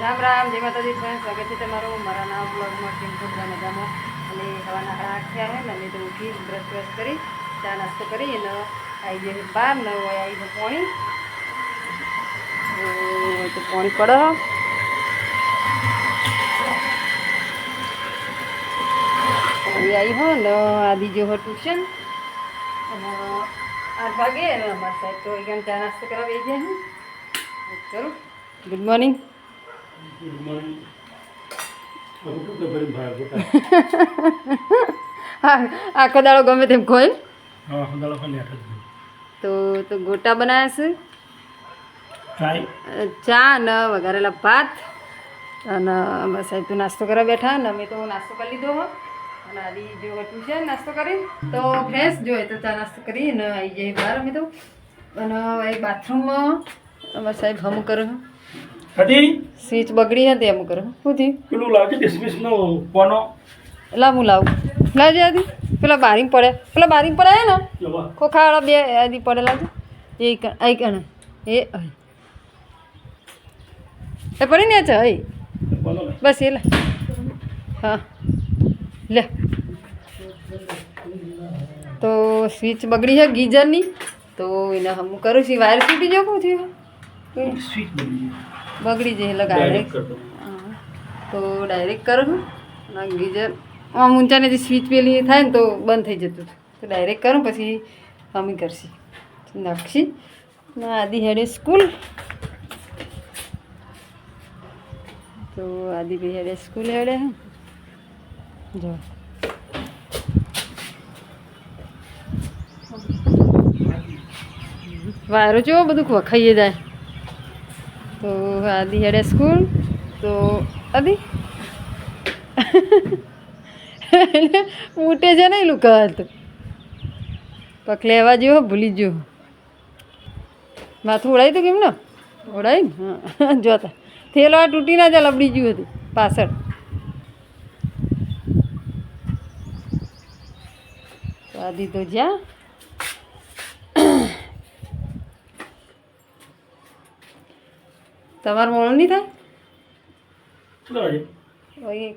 રામ રામ, જય માતાજી ફ્રેન્ડ સ્વાગત છે તમારું મારા નામ બ્લોગમાં છો? બધા મજામાં? અને સવારના સાડા આઠ થયા હોય ને, અમે તો ઉઠી બ્રશ બ્રશ કરી, ચા નાસ્તો કરી, અને આવી જઈએ બહાર ન હોય આવી તો પાણી. તો પાણી પડે હો. પાણી આવી હો ને આ જો હો ટ્યુશન અને આઠ વાગે, અને અમારા સાહેબ તો અહીંયા ચા નાસ્તો કરાવી જાય છે. કરું ગુડ મોર્નિંગ હા આખો દાડો ગમે તેમ ખોય તો તો ગોટા બનાવ્યા છે? ચા ને વઘારેલા ભાત. અને બસ સાહેબ તો નાસ્તો કરવા બેઠા ને અમે તો નાસ્તો કરી લીધો હો. અને આદિ જો ટ્યુશન નાસ્તો કરી. તો ફ્રેશ જોઈએ તો ચા નાસ્તો કરી અને આવી જઈએ બહાર અમે તો. અને એ બાથરૂમમાં. અમારા સાહેબ હમ કરે. સ્વિચ બગડી હતી એમ કરો શું થયું? પેલું લાગે ડિસમિસ નો કોનો? લા હું લાવું. લાવજે આદી. પેલા બારીમ પડે. પેલા બારીમ પડે ને? ખોખાવાળા બે આદી પડેલા છે. એ આઈ કણ એ. એ પડી ને છે હઈ બસ એ લે. હા. લે. તો સ્વિચ બગડી છે ગીઝરની. તો એને હું કરું છું. વાયર છૂટી જવું થયું? સ્વિચ બની બગડી જાય એટલે ડાયરેક્ટ કર. તો ડાયરેક્ટ કરું અને ગીઝર આમ ઊંચાને જે સ્વિચ પેલી થાય ને તો બંધ થઈ જતું હતું તો ડાયરેક્ટ કરું પછી મમ્મી કરશે. નાખશી. આદિ હેડે સ્કૂલ તો આદિભાઈ હેડે સ્કૂલ હેડે. જો. વાયરો જો બધું વખાઈએ જાય. તો આદિ હેડે સ્કૂલ તો આદિ ઉઠે છે નહીં લુકા તો પગ લેવા જેવો ભૂલી ગયો માથું ઉડાવી તો કેમ ને હા જોતા થેલો આ તૂટી ના જાય લબડી ગયું હતું પાછળ આદિ તો જ્યાં તમારું મોડું નહીં થાય?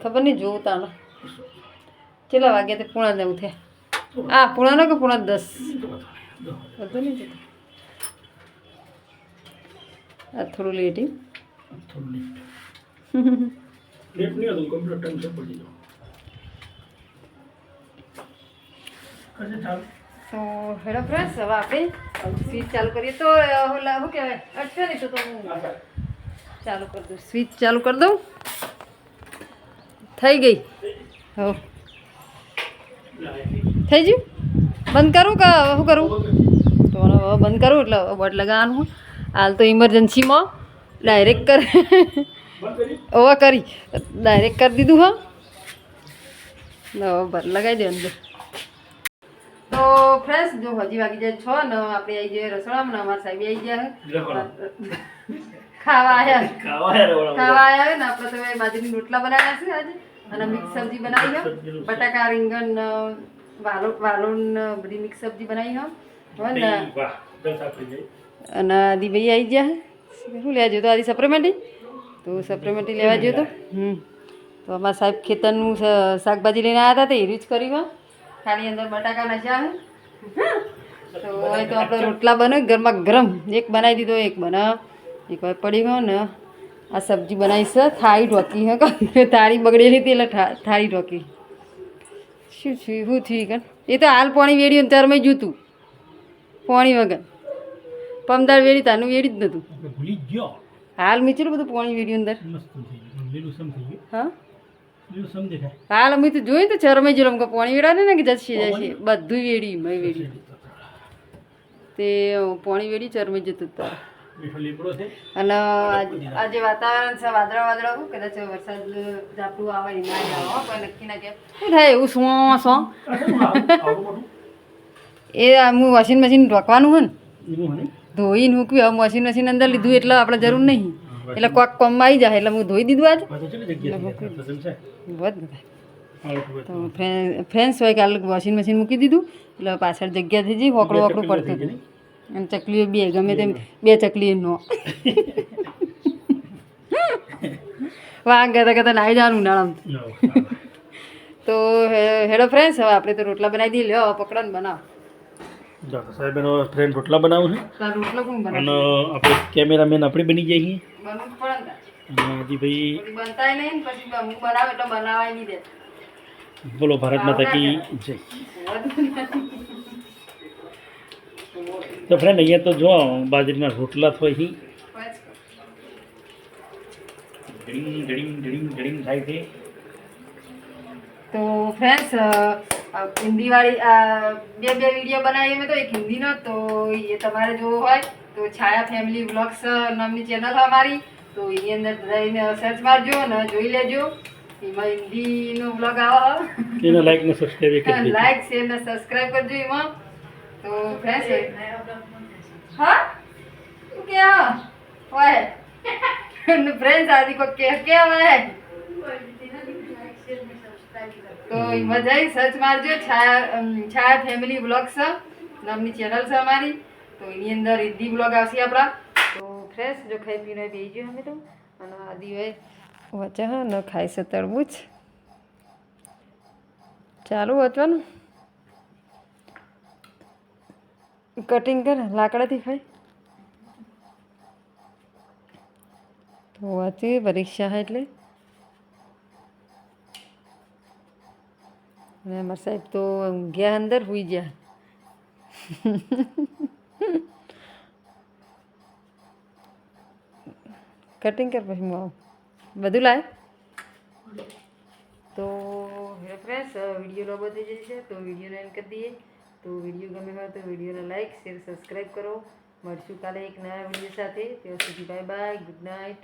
ખબર નહીં જોવું તાણે. કેટલા વાગ્યા તે પૂણા જવું થયા આ પૂણાનો કે પૂણા દસ? બધું નહીં જતું આ થોડું લેટ ઈ. થોડું લેટ લેટ નહીં હતું કમ્પ્યુટર ટાઈમ સર પડી જાવ તો હેડો ફ્રેન્ડ્સ હવે આપણે સ્વીચ ચાલુ કરીએ. તો ઓલા શું કહેવાય? અટકે નહીં તો હું ચાલુ કરી દઉં. સ્વિચ ચાલુ કરી દઉં? થઈ ગઈ. હો. થઈ ગયું? બંધ કરું કે શું કરું? તો બંધ કરું એટલે બોટ લગાવવાનું. હાલ તો ઇમરજન્સીમાં ડાયરેક્ટ કર ઓવા કરી. ડાયરેક્ટ કરી દીધું હા. ભર લગાવી દે અંદર તો ફ્રેશ જો હજી વાગી જાય છ ને આપણે આવી જઈએ રસોડામાં અમારા સાહેબ આવી ગયા ખાવા આવ્યા ખાવા ખાવા આવ્યા હોય ને આપણે તો બાજરીની રોટલા બનાવ્યા છે આજે. અને મિક્સ સબ્જી બનાવી છે. બટાકા રીંગણ વાલો વાલો બધી મિક્સ સબ્જી બનાવી હો. હોય ને. નહીં, વાહ જલસા થઈ જાય અને આદિભાઈ આવી ગયા શું લેવા જોતો આદિ સપ્લિમેન્ટરી તો સપ્લિમેન્ટરી લેવા જોતો હમ. તો અમારા સાહેબ ખેતરનું શાકભાજી લઈને આવ્યા હતા તો એ જ કરી હો. ખાલી અંદર બટાકા નાખ્યા હે. તો તો આપણે રોટલા બને ગરમા ગરમ. એક બનાવી દીધો એક બનાવ. એક વાર પડી ગયો ને આ સબ્જી બનાવી છે થાળી ઢોકી હે કે થાળી બગડેલી હતી એટલે થાળી ઢોકી. શું છું શું થયું કે એ તો હાલ પાણી વેડ્યું ત્યારે મેં જૂતું. પાણી વગર. પમદાર વેડી તાનું વેડી જ ભૂલી ગયો. હાલ મીચેલું બધું પાણી વેડ્યું અંદર. હા? હાલ અમે તો જોયું તો ચરમે જેલો કે પાણી વેડાને ને કે જશે જશે બધું વેડી મેં વેડી તે પાણી વેડી ચરમે જતું તાર છે અને આજ- વાતાવરણ છે વાદળા વાદળા હું કદાચ વરસાદ ઝાપટું આવે ને આવે કોઈ નક્કી ના કે શું થાય એવું સો સો શું મોટું? એ હું વોશિંગ મશીન ઢોકવાનું હોય ને ધોઈને મૂકવી હવે વોશિંગ મશીન અંદર લીધું એટલે આપણે જરૂર નહીં. એટલે કોક કોમમાં આવી જાય એટલે હું ધોઈ દીધું આજ. તો. ફ્રેન્ડ્સ હોય કે વોશિંગ મશીન મૂકી દીધું એટલે પાછળ જગ્યા થઈ જઈ હોકડું હોકડું પડતું હતું અને ચકલીઓ બે ગમે તેમ બે ચકલીઓ નો. વાંગ કરતા કરતા નાહી જવાનું ઉનાળામાં. તો હે- હેડો ફ્રેન્ડ્સ હવે આપણે તો રોટલા બનાવી દઈએ. લ્યો પકડો ને બનાવો. સાહેબ એનો ફ્રેન્ડ રોટલા બનાવું છે. અને આપણે કેમેરામેન આપણે બની જઈએ બનવું પડે ને અને હજીભાઈ પછી બનતાય નહીં પછી હું બનાવે એટલે બનાવાય નહીં દે. બોલો ભારત માતા કી જય. તો ફ્રેન્ડ અહીંયા તો જો બાજરીના રોટલા થાય છે. થાય તો ફ્રેન્ડ્સ હિન્દીવાળી બે બે વીડિયો બનાવીએ મેં તો એક હિન્દીનો તો એ તમારે જોવો હોય. તો છાયા ફેમિલી વ્લોગ્સ નામની ચેનલ હોય અમારી. તો એની અંદર જઈને સર્ચ મારજો અને જોઈ લેજો. એમાં હિન્દીનો વ્લોગ આવે. એને લાઈક ને સબસ્ક્રાઈબ કરી દેજો. લાઈક શેર ને સબસ્ક્રાઈબ કરજો એમાં. તો ફ્રેન્ડ્સ હા? કે હા ઓય ફ્રેન્ડ્સ આદિ કો કે કે હવે તો મજા આવી. સર્ચ મારજો. છાયા છાયા ફેમિલી વ્લોગ્સ નામની ચેનલ છે અમારી. તો એની અંદર હિન્દી વ્લોગ આવશે આપણા. તો ફ્રેશ જો ખાઈ પીને બેસી અમે તો. હોય. વચ્ચે ન ખાઈ છે તરબૂચ. ચાલુ વાંચવાનું કટિંગ કર, લાકડાથી ખાય. તો વાંચી, પરીક્ષા હા એટલે. અને અમારા સાહેબ તો ગયા અંદર, હુઈ ગયા. કટિંગ કર પછી હું બધું લાય? તો હે ફ્રેન્ડ્સ વીડિયો લોબો થઈ જાય છે, તો વિડીયોને એન્ડ કરી દઈએ. તો વીડિયો ગમે હોય તો વિડીયોને લાઈક, શેર, સબસ્ક્રાઈબ કરો. મળશું કાલે એક નવા વીડિયો સાથે. ત્યાં સુધી બાય બાય ગુડ નાઇટ